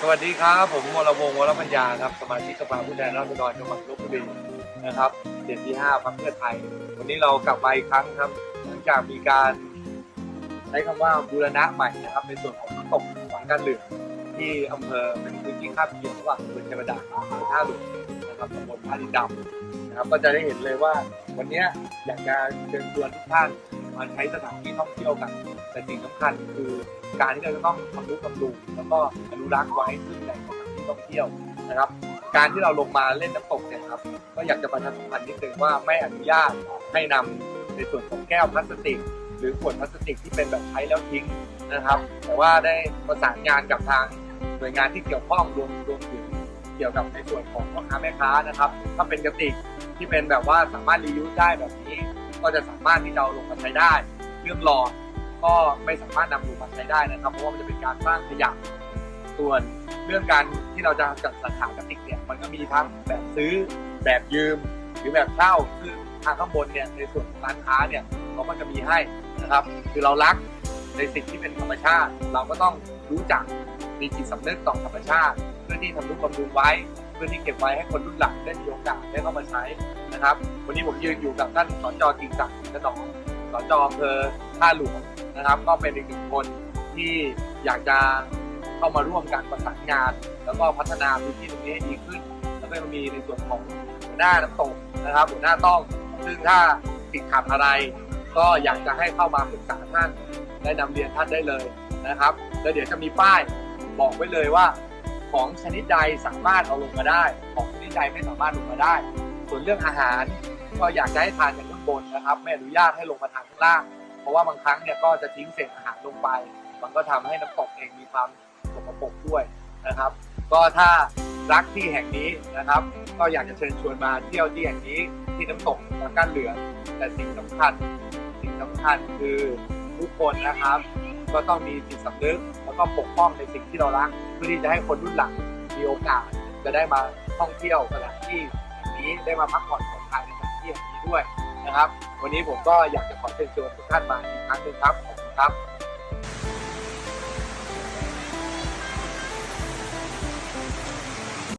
สวัสดีครับ ผมวรวงศ์วรปัญญาครับ สมาชิกสภาผู้แทนราษฎรจังหวัดลบบุรีนะครับเดือนที่5พรรคเพื่อไทย วันนี้เรากลับมาอีกครั้งครับ หลังจากมีการ ใช้คำว่าบูรณะใหม่นะครับ ในส่วนของน้ำตกขวางกันเหลืองที่อำเภอเป็นพื้นที่คาบเกี่ยวระหว่างอำเภอเชยดาอำเภอท่าหลวงนะครับตำบลท่าดินดำนะครับ ก็จะได้เห็นเลยว่าวันนี้อยากจะเชิญชวนทุกท่าน มาใช้สถานที่ท่องเที่ยวกัน แต่สิ่งสำคัญคือการที่เราจะต้องทำนุบำรุงแล้วก็อนุรักษ์ไว้ซึ่งแหล่งสถานที่ท่องเที่ยวนะครับ การที่เราลงมาเล่นน้ำตกเนี่ยครับ ก็อยากจะประชาสัมพันธ์นิดนึงว่าไม่อนุญาตให้นำในส่วนของแก้วพลาสติก หรือขวดพลาสติกที่เป็นแบบใช้แล้วทิ้งนะครับ แต่ว่าได้ประสานงานกับทางหน่วยงานที่เกี่ยวข้องรวมรวมถึงเกี่ยวกับในส่วนของพ่อค้าแม่ค้านะครับ ถ้าเป็นกระติกที่เป็นแบบว่าสามารถรียูสได้แบบนี้ ก็จะสามารถที่จะเอาลงมาใช้ได้ เรื่องหลอก็ไม่สามารถนำลงมาใช้ได้นะครับ เพราะว่ามันจะเป็นการสร้างขยะส่วนเรื่องการที่เราจะจัดสรรหากระติกเนี่ยมันก็มีทั้งแบบซื้อแบบยืมหรือแบบเช่าคือทางข้างบนเนี่ยในส่วนของร้านค้าเนี่ยเขาก็จะมีให้นะครับ คือเรารักในสิ่งที่เป็นธรรมชาติ เราก็ต้องรู้จักมีจิตสำนึกต่อธรรมชาติ เพื่อที่ทำนุบำรุงไว้ เพื่อที่เก็บไว้ให้คนรุ่นหลังได้มีโอกาสได้เข้ามาใช้นะครับ วันนี้ผมยืนอยู่กับท่านสจจริงศักดิ์กระหนองสจอำเภอท่าหลวงนะครับ ก็เป็นอีกหนึ่งคนที่อยากจะเข้ามาร่วมการประสานงาน แล้วก็พัฒนาพื้นที่ตรงนี้ให้ดีขึ้น แล้วก็มีในส่วนของหัวหน้าน้ำตกนะครับหัวหน้าต้องซึ่งถ้าติดขัดอะไรก็อยากจะให้เข้ามาปรึกษาท่านได้นำเรียนท่านได้เลยนะครับ แล้วเดี๋ยวจะมีป้ายบอกไว้เลยว่า ของชนิดใดสามารถเอาลงมาได้ ของชนิดใดไม่สามารถลงมาได้ ส่วนเรื่องอาหารก็อยากจะให้ทานกันข้างบนนะครับ ไม่อนุญาตให้ลงมาทานข้างล่าง เพราะว่าบางครั้งเนี่ยก็จะทิ้งเศษอาหารลงไป มันก็ทำให้น้ำตกเองมีความสกปรกด้วยนะครับ ก็ถ้ารักที่แห่งนี้นะครับ ก็อยากจะเชิญชวนมาเที่ยวที่แห่งนี้ที่น้ำตกน้ำก้านเหลืองแต่สิ่งสำคัญ สิ่งสำคัญคือทุกคนนะครับ ก็ต้องมีจิตสำนึก ก็ปกป้องในสิ่งที่เรารักเพื่อที่จะให้คนรุ่นหลังมีโอกาส จะได้มาท่องเที่ยวสถานที่แห่งนี้ได้มาพักผ่อนผ่อนคลายในสถานที่แห่งนี้ด้วยนะครับ วันนี้ผมก็อยากจะขอเชิญชวนทุกท่านมาอีกครั้งหนึ่งครับขอบคุณครับ